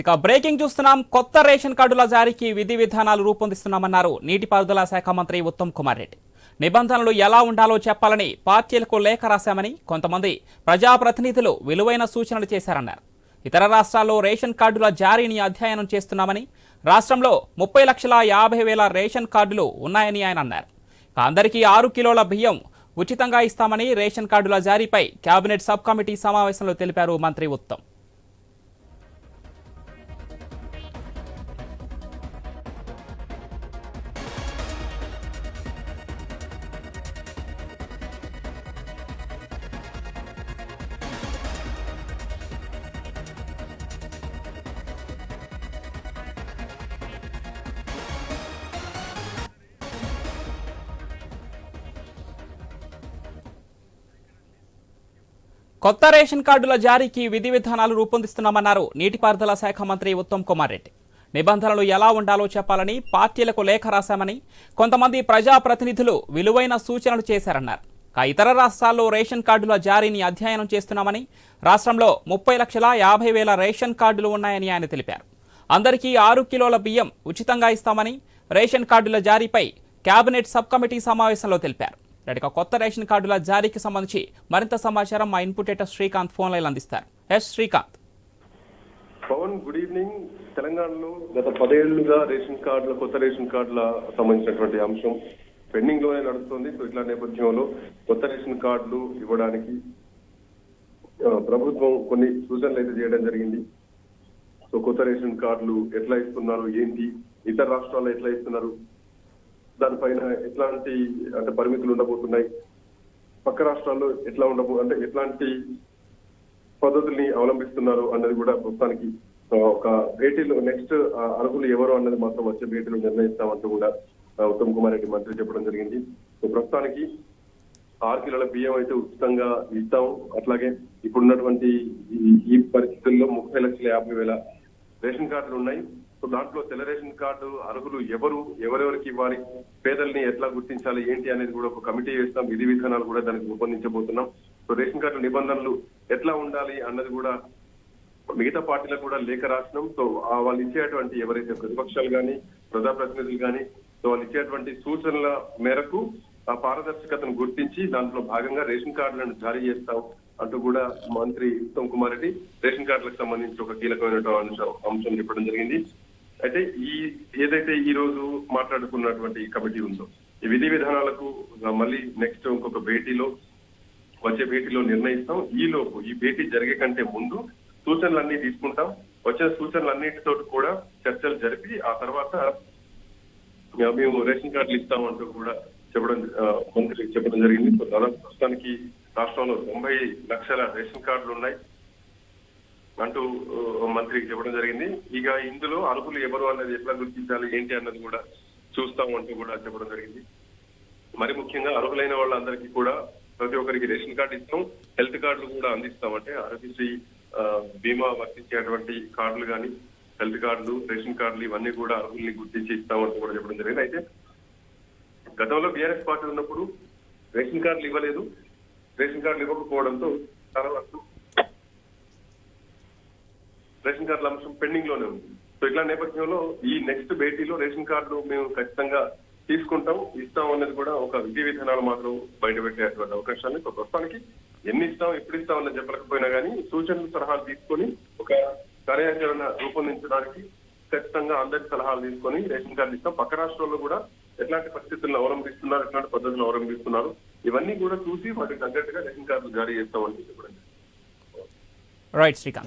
ఇక బ్రేకింగ్ చూస్తున్నాం. కొత్త రేషన్ కార్డుల జారీకి విధి విధానాలు రూపొందిస్తున్నామన్నారు నీటిపారుదల శాఖ మంత్రి ఉత్తమ్ కుమార్ రెడ్డి. నిబంధనలు ఎలా ఉండాలో చెప్పాలని పార్టీలకు లేఖ రాశామని కొంతమంది ప్రజాప్రతినిధులు విలువైన సూచనలు చేశారన్నారు. ఇతర రాష్ట్రాల్లో రేషన్ కార్డుల జారీని అధ్యయనం చేస్తున్నామని రాష్ట్రంలో ముప్పై లక్షల యాభై వేల రేషన్ కార్డులు ఉన్నాయని ఆయన అన్నారు. అందరికీ ఆరు కిలోల బియ్యం ఉచితంగా ఇస్తామని రేషన్ కార్డుల జారీపై కేబినెట్ సబ్ కమిటీ సమావేశంలో తెలిపారు మంత్రి ఉత్తమ్. కొత్త రేషన్ కార్డుల జారీకి విధి విధానాలు రూపొందిస్తున్నామన్నారు నీటిపారుదల శాఖ మంత్రి ఉత్తమ్ కుమార్ రెడ్డి. నిబంధనలు ఎలా ఉండాలో చెప్పాలని పార్టీలకు లేఖ రాశామని కొంతమంది ప్రజాప్రతినిధులు విలువైన సూచనలు చేశారన్నారు. ఇతర రాష్ట్రాల్లో రేషన్ కార్డుల జారీని అధ్యయనం చేస్తున్నామని రాష్ట్రంలో ముప్పై లక్షల యాభై వేల రేషన్ కార్డులు ఉన్నాయని ఆయన తెలిపారు. అందరికీ ఆరు కిలోల బియ్యం ఉచితంగా ఇస్తామని రేషన్ కార్డుల జారీపై కేబినెట్ సబ్ కమిటీ సమావేశంలో తెలిపారు. ఇక కొత్త రేషన్ కార్డుల జారీకి సంబంధించి మరింత సమాచారం మా input editor Srikanth phone line అందిస్తారు. S Srikanth. Pavan good evening. తెలంగాణలో గత పదేళ్ళుగా రేషన్ కార్డుల కొత్త రేషన్ కార్డుల సంబంధించినటువంటి అంశం పెండింగ్లోనే నడుస్తుంది. సో ఇట్లా నేపథ్యంలో కొత్త రేషన్ కార్డులు ఇవ్వడానికి ప్రభుత్వం కొన్ని సూచనలు అయితే చేయడం జరిగింది. సో కొత్త రేషన్ కార్డులు ఎట్లా ఇస్తున్నారు? ఏంటి? ఇతర రాష్ట్రాల్లో ఎట్లా ఇస్తున్నారు? దానిపైన ఎట్లాంటి అంటే పరిమితులు ఉండబోతున్నాయి? పక్క రాష్ట్రాల్లో ఎట్లా ఉండబో అంటే ఎట్లాంటి పద్ధతుల్ని అవలంబిస్తున్నారు అన్నది కూడా ప్రస్తుతానికి ఒక భేటీలో నెక్స్ట్ అర్హులు ఎవరు అన్నది మాత్రం వచ్చే భేటీలో నిర్ణయిస్తామంటూ కూడా ఉత్తమ్ కుమార్ రెడ్డి మంత్రి చెప్పడం జరిగింది. సో ప్రస్తుతానికి ఆరు కిలోల బియ్యం అయితే ఉచితంగా ఇస్తాం. అట్లాగే ఇప్పుడున్నటువంటి ఈ పరిస్థితుల్లో ముప్పై లక్షల యాభై వేల రేషన్ కార్డులు ఉన్నాయి. సో దాంట్లో తెల్ల రేషన్ కార్డు అర్హులు ఎవరు ఎవరెవరికి ఇవ్వాలి పేదల్ని ఎట్లా గుర్తించాలి ఏంటి అనేది కూడా ఒక కమిటీ వేస్తాం విధి విధానాలు కూడా దానికి రూపొందించబోతున్నాం. సో రేషన్ కార్డు నిబంధనలు ఎట్లా ఉండాలి అన్నది కూడా మిగతా పార్టీలకు కూడా లేఖ రాసినాం. సో వాళ్ళు ఇచ్చేటువంటి ఎవరైతే ప్రతిపక్షాలు కానీ ప్రజాప్రతినిధులు కానీ సో వాళ్ళు ఇచ్చేటువంటి సూచనల మేరకు ఆ పారదర్శకతను గుర్తించి దాంట్లో భాగంగా రేషన్ కార్డులను జారీ చేస్తాం అంటూ కూడా మంత్రి ఉత్తమ్ కుమార్ రెడ్డి రేషన్ కార్డులకు సంబంధించి ఒక కీలకమైనటువంటి అంశం అంశం చెప్పడం జరిగింది. అయితే ఈ ఏదైతే ఈ రోజు మాట్లాడుకున్నటువంటి కమిటీ ఉందో ఈ విధి విధానాలకు మళ్ళీ నెక్స్ట్ ఇంకొక భేటీలో వచ్చే భేటీలో నిర్ణయిస్తాం. ఈ లోపు ఈ భేటీ జరిగే కంటే ముందు సూచనలన్నీ తీసుకుంటాం. వచ్చిన సూచనలన్నిటితో కూడా చర్చలు జరిపి ఆ తర్వాత మేము రేషన్ కార్డులు ఇస్తామంటూ కూడా చెప్పడం మంత్రి చెప్పడం జరిగింది. దాదాపు ప్రస్తుతానికి రాష్ట్రంలో తొంభై లక్షల రేషన్ కార్డులు ఉన్నాయి. అంటూ మంత్రికి చెప్పడం జరిగింది. ఇక ఇందులో అర్హులు ఎవరు అన్నది ఎట్లా గుర్తించాలి ఏంటి అన్నది కూడా చూస్తాం అంటూ కూడా చెప్పడం జరిగింది. మరి ముఖ్యంగా అర్హులైన వాళ్ళందరికీ కూడా ప్రతి ఒక్కరికి రేషన్ కార్డు ఇస్తాం. హెల్త్ కార్డులు కూడా అందిస్తాం అంటే ఆరోగ్యశ్రీ బీమా వర్తించేటువంటి కార్డులు కానీ హెల్త్ కార్డులు రేషన్ కార్డులు ఇవన్నీ కూడా అర్హుల్ని గుర్తించి ఇస్తామంటూ కూడా చెప్పడం జరిగింది. అయితే గతంలో బీఆర్ఎస్ పార్టీ ఉన్నప్పుడు రేషన్ కార్డులు ఇవ్వలేదు. రేషన్ కార్డులు ఇవ్వకపోవడంతో చాలా వరకు రేషన్ కార్డుల అంశం పెండింగ్లోనే ఉంది. సో ఇట్లా నేపథ్యంలో ఈ నెక్స్ట్ భేటీలో రేషన్ కార్డులు మేము ఖచ్చితంగా తీసుకుంటాం. ఇస్తాం అనేది కూడా ఒక విధి విధానాలు మాత్రం బయటపెట్టేటువంటి అవకాశాలు అవకాశాన్ని సో ప్రస్తుతానికి ఎన్ని ఇస్తాం ఎప్పుడు ఇస్తాం అన్నది చెప్పలేకపోయినా కానీ సూచనలు సలహాలు తీసుకొని ఒక కార్యాచరణ రూపొందించడానికి ఖచ్చితంగా అందరి సలహాలు తీసుకొని రేషన్ కార్డు ఇస్తాం. పక్క రాష్ట్రాల్లో కూడా ఎట్లాంటి పరిస్థితులను అవలంబిస్తున్నారు ఎట్లాంటి పద్ధతులను అవలంబిస్తున్నారు ఇవన్నీ కూడా చూసి వాటికి తగ్గట్టుగా రేషన్ కార్డులు జారీ చేస్తామని చెప్పండి రైట్ శ్రీకాంత్